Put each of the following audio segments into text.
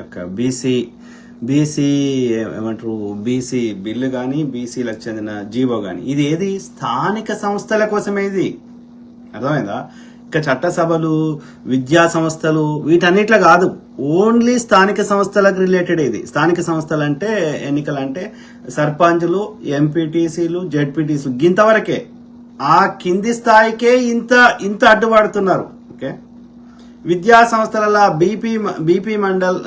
యొక్క BC BC ఏమంటారు? BC bill కానీ బీసీలకు చెందిన జీవో కానీ ఇది ఏది? స్థానిక సంస్థల కోసమే ఇది. అర్థమైందా? ఇక చట్టసభలు విద్యా సంస్థలు వీటన్నిట్లో కాదు. ఓన్లీ స్థానిక సంస్థలకు రిలేటెడ్ ఇది. స్థానిక సంస్థలు అంటే ఎన్నికలు అంటే సర్పంచులు ఎంపీటీసీలు జెడ్పీటీసీలు గింతవరకే. ఆ కింది స్థాయికే ఇంత ఇంత అడ్డుపడుతున్నారు. విద్యా సంస్థల బీపీ బీపీ మండల్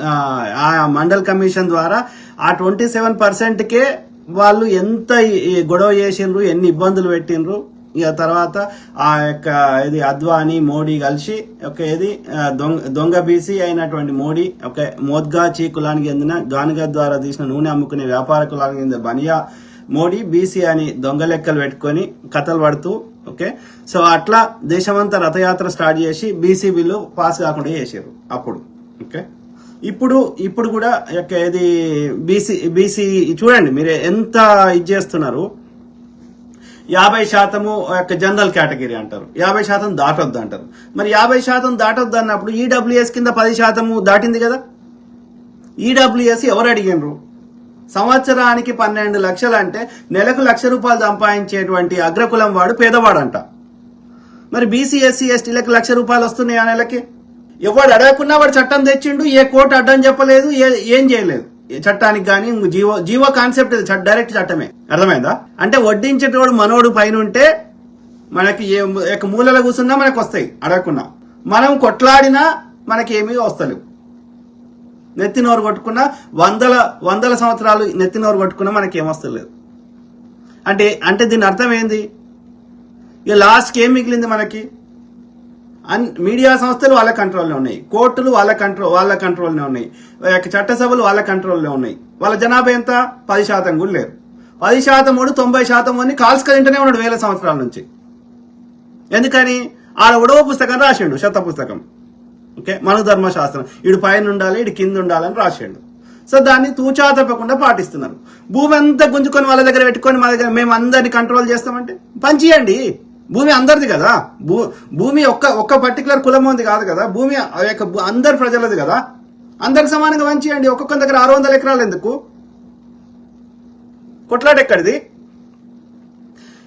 ఆ, మండల్ కమిషన్ ద్వారా ఆ ట్వంటీ సెవెన్ పర్సెంట్కే వాళ్ళు ఎంత గొడవ చేసిండ్రు ఎన్ని ఇబ్బందులు పెట్టిండ్రు ఇక తర్వాత ఆ యొక్క ఇది అద్వానీ మోడీ కలిసి ఒక ఇది దొంగ దొంగ బీసీ అయినటువంటి మోడీ ఒక మోద్గాచి కులానికి చెందిన గానుగ ద్వారా తీసిన నూనె అమ్ముకునే వ్యాపార కులానికి చెందిన బనియా మోడీ బీసీ అని దొంగ లెక్కలు పెట్టుకొని కథలు పడుతూ ఓకే? సో అట్లా దేశమంతా రథయాత్ర స్టార్ట్ చేసి బీసీ బిల్లు పాస్ కాకుండా చేసారు అప్పుడు. ఓకే? ఇప్పుడు ఇప్పుడు కూడా యొక్క ఇది బీసీ బీసీ చూడండి మీరు ఎంత ఇది చేస్తున్నారు? యాభై శాతము యొక్క జనరల్ కేటగిరీ అంటారు. యాభై శాతం దాటొద్దు అంటారు. మరి యాభై శాతం దాటొద్దు అన్నప్పుడు ఈడబ్ల్యూఎస్ కింద పది శాతము దాటింది కదా? ఈడబ్ల్యూఎస్ ఎవరు అడిగినరు? సంవత్సరానికి పన్నెండు లక్షలు అంటే నెలకు లక్ష రూపాయలు సంపాదించేటువంటి అగ్రకులం వాడు పేదవాడంట. మరి బీసీ ఎస్సీ ఎస్టీలకు లక్ష రూపాయలు వస్తున్నాయి ఆ నెలకి? ఎవడు అడగకున్నా వాడు చట్టం తెచ్చిండు ఏ కోర్టు అడ్డం చెప్పలేదు ఏ- ఏం చేయలేదు. చట్టానికి కానీ జీవో జీవో కాన్సెప్ట్ డైరెక్ట్ చట్టమే. అర్థమైందా? అంటే వడ్డించేటోడు మనోడు పైన ఉంటే మనకి ఏ మూలలో కూర్చున్నా మనకు వస్తాయి అడగకుండా మనం కొట్లాడినా మనకి వస్తలేవు. నెత్తి నోరు కొట్టుకున్నా వందల వందల సంవత్సరాలు నెత్తి నోరు కొట్టుకున్నా మనకి ఏమొస్తలేదు అంటే అంటే దీని అర్థం ఏంది? ఇక లాస్ట్కి ఏం మిగిలింది మనకి? అన్ మీడియా సంస్థలు వాళ్ళ కంట్రోల్లో ఉన్నాయి. కోర్టులు వాళ్ళ కంట్రోల్ వాళ్ళ కంట్రోల్నే ఉన్నాయి. చట్టసభలు వాళ్ళ కంట్రోల్లో ఉన్నాయి. వాళ్ళ జనాభా ఎంత? పది శాతం కూడా లేరు పది శాతం వాడు తొంభై శాతం అని కాల్చుకొని ఉన్నాడు వేల సంవత్సరాల నుంచి. ఎందుకని? ఆడ ఉడవ పుస్తకం రాసిండు శత పుస్తకం. ఓకే? మన ధర్మశాస్త్రం. ఇడు పైన ఉండాలి ఇడు కింద ఉండాలని రాసిండు. సో దాన్ని తూచా తప్పకుండా పాటిస్తున్నారు. భూమి అంతా గుంజుకొని వాళ్ళ దగ్గర పెట్టుకొని మా దగ్గర మేము అందరిని కంట్రోల్ చేస్తామంటే పంచియండి భూమి అందరిది కదా? భూ భూమి ఒక్క ఒక్క పర్టికులర్ కులం ఉంది కాదు కదా? భూమి యొక్క అందరి ప్రజలది కదా? అందరికి సమానంగా పంచియండి ఒక్కొక్క దగ్గర ఆరు వందల ఎకరాలు ఎందుకు? కొట్లాట ఎక్కడిది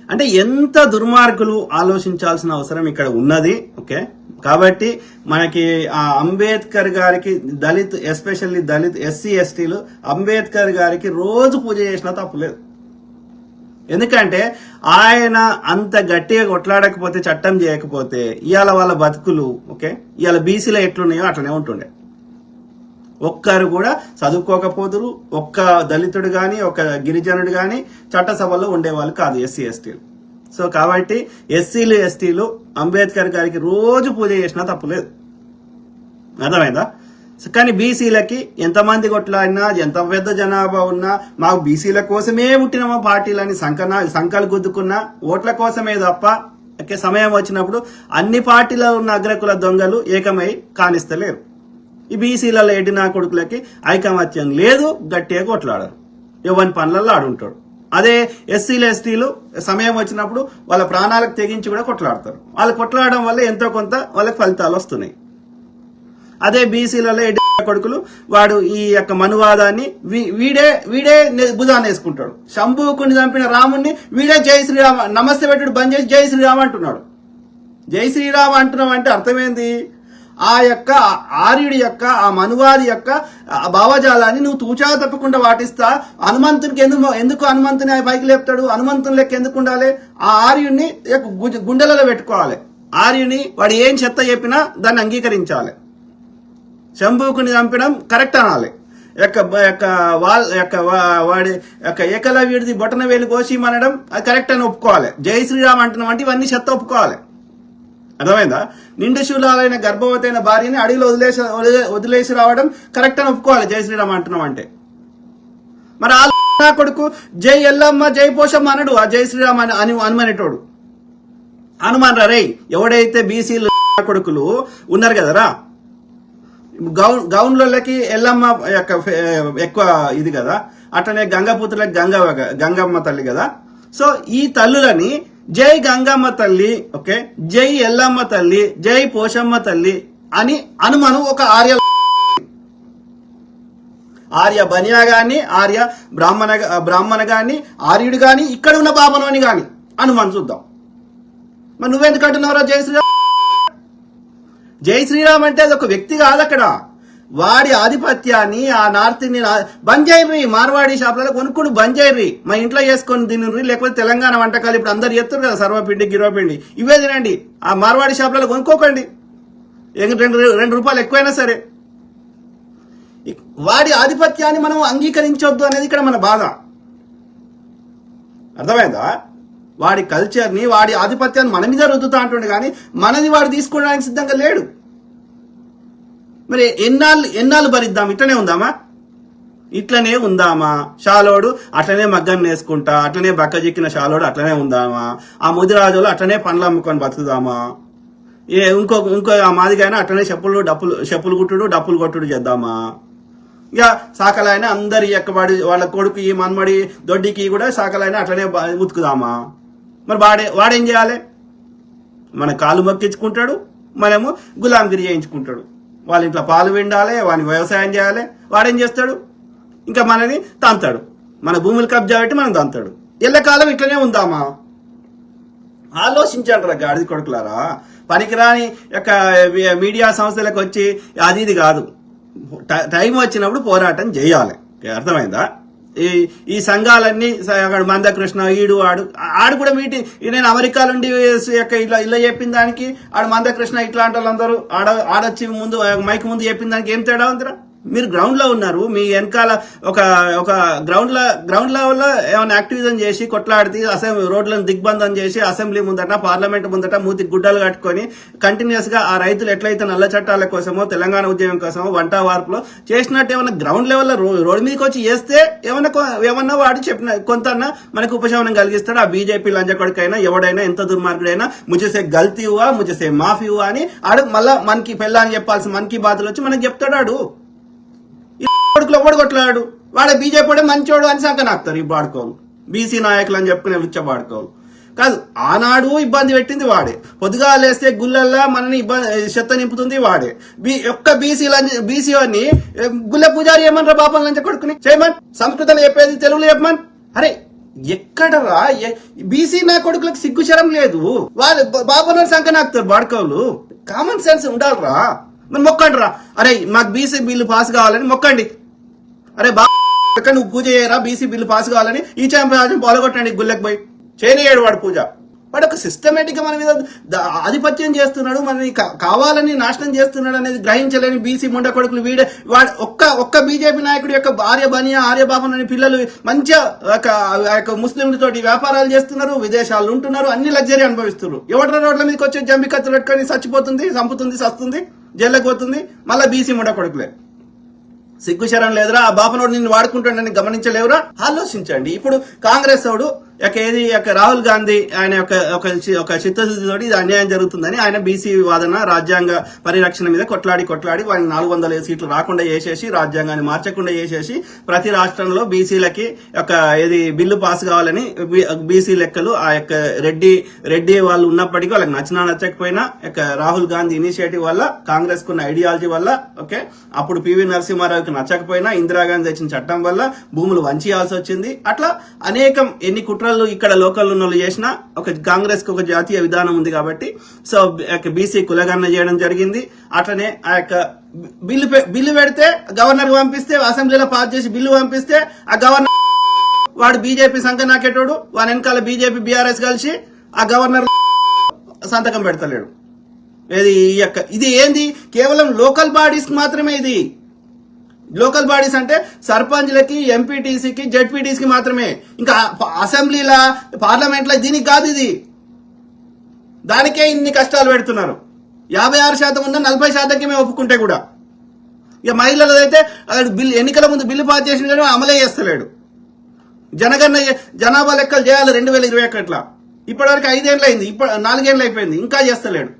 అంటే ఎంత దుర్మార్గులు ఆలోచించాల్సిన అవసరం ఇక్కడ ఉన్నది ఓకే? కాబట్టి మనకి ఆ అంబేద్కర్ గారికి దళిత్ ఎస్పెషల్లీ దళిత్ ఎస్సీ ఎస్టీలు అంబేద్కర్ గారికి రోజు పూజ చేసినా తప్పులేదు ఎందుకంటే ఆయన అంత గట్టిగా కొట్లాడకపోతే చట్టం చేయకపోతే ఇవాళ వాళ్ళ బతుకులు ఓకే? ఇవాళ బీసీలో ఎట్లున్నాయో అట్లనే ఉంటుండే. ఒక్కరు కూడా చదువుకోకపోదురు ఒక్క దళితుడు కానీ ఒక గిరిజనుడు కానీ చట్టసభలో ఉండేవాళ్ళు కాదు ఎస్సీ ఎస్టీలు సో కాబట్టి ఎస్సీలు ఎస్టీలు అంబేద్కర్ గారికి రోజు పూజ చేసినా తప్పులేదు అర్థమైందా? కానీ బీసీలకి ఎంతమంది కొట్లాడినా ఎంత పెద్ద జనాభా ఉన్నా మాకు బీసీల కోసమే పుట్టినమా పార్టీలని సంకన సంకలు గుద్దుకున్నా ఓట్ల కోసమే తప్ప సమయం వచ్చినప్పుడు అన్ని పార్టీలో ఉన్న అగ్రకుల దొంగలు ఏకమై కానిస్తలేరు. ఈ బీసీలలో ఎడినా కొడుకులకి ఐకమత్యం లేదు గట్టిగా కొట్లాడరు. ఎవరి పనులలో ఆడుంటాడు. అదే ఎస్సీలు ఎస్టీలు సమయం వచ్చినప్పుడు వాళ్ళ ప్రాణాలకు తెగించి కూడా కొట్లాడతారు. వాళ్ళు కొట్లాడడం వల్ల ఎంతో కొంత వాళ్ళకి ఫలితాలు వస్తున్నాయి. అదే బీసీలలో ఎడ్డి కొడుకులు? వాడు ఈ యొక్క మనువాదాన్ని వీడే వీడే నె- భుజాన్ని వేసుకుంటాడు. శంభుకుని చంపిన రాముణ్ణి వీడే జై శ్రీరామ నమస్తే పెట్టుడు బంద్ చేసి జై శ్రీరామ్ అంటున్నాడు. జై శ్రీరామ్ అంటున్నాం అంటే అర్థమేంది? ఆ యొక్క ఆర్యుడి యొక్క ఆ మనువాది యొక్క భావజాలాన్ని నువ్వు తూచా తప్పకుండా వాటిస్తా. హనుమంతునికి ఎందుకు ఎందుకు హనుమంతుని ఆ పైకి లేపుతాడు? హనుమంతుని లెక్క ఎందుకు ఉండాలి? ఆ ఆర్యుడిని గు- గుండెలలో పెట్టుకోవాలి. ఆర్యుని వాడు ఏం చెత్త చెప్పినా దాన్ని అంగీకరించాలి. శంభుకుని చంపడం కరెక్ట్ అనాలి. యొక్క యొక్క వాల్ యొక్క వా- వాడి యొక్క ఏకలవ్యుడిది బొటన వేలు కోసి మనడం అది కరెక్ట్ అని ఒప్పుకోవాలి. జై శ్రీరామ్ అంటున్నాం అంటే ఇవన్నీ చెత్త ఒప్పుకోవాలి. అర్థమైందా? నిండు శూలాలైన గర్భవతైన భార్యని అడవిలో వదిలేసి వదిలేసి రావడం కరెక్ట్ అని ఒప్పుకోవాలి. జై శ్రీరామ్ అంటున్నాం అంటే. మరి ఆ కొడుకు జై ఎల్లమ్మ జై పోషమ్మ అనడు. ఆ జై శ్రీరామ్ అని అని అనుమనేటోడు హనుమాన్ రే ఎవడైతే బీసీలు కొడుకులు ఉన్నారు కదరా గౌన్ గౌన్లకి ఎల్లమ్మ యొక్క ఎక్కువ ఇది కదా. అట్లనే గంగపుత్రులకి గంగ గంగమ్మ తల్లి కదా. సో ఈ తల్లులని జై గంగమ్మ తల్లి ఓకే? జై ఎల్లమ్మ తల్లి జై పోషమ్మ తల్లి అని అనుమను ఒక ఆర్య ఆర్య బనియా గాని ఆర్య బ్రాహ్మణ బ్రాహ్మణ గాని ఆర్యుడు గాని ఇక్కడ ఉన్న బాబనోని గాని అనుమానం చూద్దాం. మరి నువ్వెందుకు అంటున్నావురా జై శ్రీరామ్? జై శ్రీరామ్ అంటే అది ఒక వ్యక్తి కాదు అక్కడ. వాడి ఆధిపత్యాన్ని ఆ నార్త్ని బంద్ చేయర్రి మార్వాడి షాపులలో కొనుక్కుని బంద్ చేయర్రి మా ఇంట్లో చేసుకొని తినర్రి లేకపోతే తెలంగాణ వంటకాలు ఇప్పుడు అందరు చేస్తారు కదా సర్వపిండి గిరవపిండి ఇవే తినండి. ఆ మార్వాడి షాపులలో కొనుక్కోకండి. రెండు రెండు రూపాయలు ఎక్కువైనా సరే. వాడి ఆధిపత్యాన్ని మనం అంగీకరించొద్దు అనేది ఇక్కడ మన బాధ. అర్థమైందా? వాడి కల్చర్ని వాడి ఆధిపత్యాన్ని మన మీద రుద్దుతా అంటుండే కానీ మనది వాడు తీసుకోవడానికి సిద్ధంగా లేడు. మరి ఎన్నాళ్ళు ఎన్నాళ్ళు భరిద్దాం? ఇట్లనే ఉందామా? ఇట్లనే ఉందామా? షాలోడు అట్లనే మగ్గం వేసుకుంటా అట్లనే బక్క బక్కజిక్కిన షాలోడు అట్లనే ఉందామా? ఆ ముదిరాజులు అట్లనే పండ్లు అమ్ముకొని బతుకుదామా? ఏ ఇంకో ఇంకో ఆ మాదిగైనా అట్లనే చెప్పులు డప్పులు చెప్పులు కుట్టుడు డప్పులు కొట్టుడు చేద్దామా? ఇక సాకలైన అందరి ఎక్కబడి వాళ్ళ కొడుకు ఈ మన్మడి దొడ్డికి కూడా సాకలైన అట్లనే ఉతుకుదామా? మరి వాడే వాడేం చేయాలి? మన కాలు మొక్కించుకుంటాడు మనము గులాంగిరి చేయించుకుంటాడు. వాళ్ళ ఇంట్లో పాలు విండాలి వాడిని వ్యవసాయం చేయాలి వాడేం చేస్తాడు? ఇంకా మనని తంతాడు. మన భూములు కబ్జా పెట్టి మనం తంతాడు. ఎల్లకాలం ఇట్లనే ఉందామా? ఆలోచించండి రా గాడిద కొడుకులారా. పనికిరాని యొక్క మీడియా సంస్థలకు వచ్చి అది ఇది కాదు. టై- టైం వచ్చినప్పుడు పోరాటం చేయాలి. అర్థమైందా? ఈ ఈ సంఘాలన్నీ అక్కడ మందకృష్ణ ఈడు ఆడు ఆడు కూడా మీటి నేను అమెరికా నుండి యొక్క ఇలా ఇలా చెప్పిన దానికి ఆడు మందకృష్ణ ఇట్లాంటి వాళ్ళందరూ ఆడ ఆడొచ్చి ముందు మైక్ ముందు చెప్పిన దానికి ఏం తేడా ఉందిరా? మీరు గ్రౌండ్లో ఉన్నారు మీ వెనకాల ఒక ఒక గ్రౌండ్లో గ్రౌండ్ లెవెల్లో ఏమైనా యాక్టివిజం చేసి కొట్లాడితే అసెంబ్లీ రోడ్లను దిగ్బంధం చేసి అసెంబ్లీ ముందట పార్లమెంట్ ముందట మూతి గుడ్డలు కట్టుకొని కంటిన్యూస్గా ఆ రైతులు ఎట్లయితే నల్ల చట్టాల కోసమో తెలంగాణ ఉద్యమం కోసమో వంట వార్పులో చేసినట్టు ఏమైనా గ్రౌండ్ లెవెల్లో రో- రోడ్డు మీదకి వచ్చి చేస్తే ఏమన్నా ఏమన్నా వాడు చెప్పిన కొంత మనకు ఉపశమనం కలిగిస్తాడు. ఆ బీజేపీ లంజకొడికైనా ఎవడైనా ఎంత దుర్మార్గుడైనా ముజసే గల్తీ హువా ముజసే మాఫీ హువా అని ఆడు మళ్ళా మనకి పెళ్ళని చెప్పాల్సిన మనకి బాధలు వచ్చి మనకి చెప్తాడు ఆడు ఈ కొట్లాడు వాడే బీజేపీ మంచివాడు మంచోడు అని సంక నాకుతారు ఈ బాడుకోలు. బీసీ నాయకులు అని చెప్పుకునే లుచ్చ బాడుకోలు. కాదు ఆనాడు ఇబ్బంది పెట్టింది వాడే. పొద్దుగా లేస్తే గుళ్ళల్లా మనని ఇబ్బంది చెత్త నింపుతుంది వాడే. బీ ఒక్క బీసీ బీసీ అని గుళ్ళ పూజారి ఏమనరా బాపం లంచ కొడుకుని? చేయమని? సంస్కృతం చెప్పేది తెలుగులో చెప్పమని? అరే ఎక్కడరా? బీసీ నా కొడుకులకు సిగ్గుచరం లేదు. వాళ్ళు బాబా సంఖ్య నాకుతారు బాడుకోలు. కామన్ సెన్స్ ఉండాలిరా. మరి మొక్కండి రా అరే మాకు బీసీ బిల్లు పాస్ కావాలని మొక్కండి. అరే బా ఎక్కడ నువ్వు పూజ చేయరా? బీసీ బిల్లు పాస్ కావాలని ఈ చాంపియన్ పోలగొట్టండి గుళ్ళకి పోయి. చేయనియాడు వాడు పూజ. వాడు ఒక సిస్టమేటిక్ మన మీద ఆధిపత్యం చేస్తున్నాడు మనని కావాలని నాశనం చేస్తున్నాడు అనేది గ్రహించలేని బీసీ ముండ కొడుకులు వీడే. వాడు ఒక్క ఒక్క బీజేపీ నాయకుడి యొక్క భార్య బనియా ఆర్యబాబన్ అనే పిల్లలు మంచిగా ఒక ముస్లింలతోటి వ్యాపారాలు చేస్తున్నారు విదేశాలు ఉంటున్నారు అన్ని లగ్జరీ అనుభవిస్తున్నారు. ఎవరి రోడ్ల మీదకి వచ్చి జంబికత్తులు పెట్టుకొని చచ్చిపోతుంది చంపుతుంది సస్తుంది జైల్లోకి పోతుంది? మళ్ళీ బీసీ ముండ కొడుకులే. సిగ్గుశరం లేదురా? ఆ బాపనోడు నిన్ను వాడుకుంటాడని గమనించలేవురా? ఆలోచించండి. ఇప్పుడు కాంగ్రెస్ వాడు యొక్క ఏది యొక్క రాహుల్ గాంధీ ఆయన యొక్క ఒక చి- ఒక చిత్తశుద్ధితోటి ఇది అన్యాయం జరుగుతుందని ఆయన బీసీ వాదన రాజ్యాంగ పరిరక్షణ మీద కొట్లాడి కొట్లాడి వాడిని నాలుగు వందల సీట్లు రాకుండా చేసేసి రాజ్యాంగాన్ని మార్చకుండా చేసేసి ప్రతి రాష్ట్రంలో బీసీలకి ఒక ఏది బిల్లు పాస్ కావాలని బీసీ లెక్కలు ఆ యొక్క రెడ్డి రెడ్డి వాళ్ళు ఉన్నప్పటికీ వాళ్ళకి నచ్చినా నచ్చకపోయినా యొక్క రాహుల్ గాంధీ ఇనిషియేటివ్ వల్ల కాంగ్రెస్ కున్న ఐడియాలజీ వల్ల ఓకే అప్పుడు పివి నరసింహారావుకి నచ్చకపోయినా ఇందిరాగాంధీ తెచ్చిన చట్టం వల్ల భూములు వంచేయాల్సి వచ్చింది. అట్లా అనేకం ఎన్ని కుట్రలు ఇక్కడ లోకల్ ఉన్న వాళ్ళు ఒక కాంగ్రెస్కి ఒక జాతీయ విధానం ఉంది కాబట్టి సో బీసీ కులగణన చేయడం జరిగింది. అట్లనే ఆ యొక్క బిల్లు బిల్లు పెడితే గవర్నర్ పంపిస్తే అసెంబ్లీలో పాస్ చేసి బిల్లు పంపిస్తే ఆ గవర్నర్ వాడు బీజేపీ సంఘ నాకేటోడు వాని వెనకాల బీజేపీ బీఆర్ఎస్ కలిసి ఆ గవర్నర్ సంతకం పెడతలేడు. ఏది ఈ యొక్క ఇది ఏంది? కేవలం లోకల్ బాడీస్ మాత్రమే ఇది. లోకల్ బాడీస్ అంటే సర్పంచ్లకి ఎంపీటీసీకి జెడ్పీటీసీకి మాత్రమే. ఇంకా అసెంబ్లీల పార్లమెంట్లో దీనికి కాదు ఇది. దానికే ఇన్ని కష్టాలు పెడుతున్నారు. యాభై ఆరు శాతం ఉన్న నలభై శాతంకి మేము ఒప్పుకుంటే కూడా. ఇక మహిళలదైతే అయితే బిల్లు ఎన్నికల ముందు బిల్లు పాస్ చేసిన కానీ అమలే చేస్తలేడు. జనగణన జనాభా లెక్కలు చేయాలి రెండు వేల ఇరవై ఒకటిలో. ఇప్పటివరకు ఐదేళ్ళు అయింది ఇప్పుడు నాలుగేళ్ళు అయిపోయింది ఇంకా చేస్తలేడు.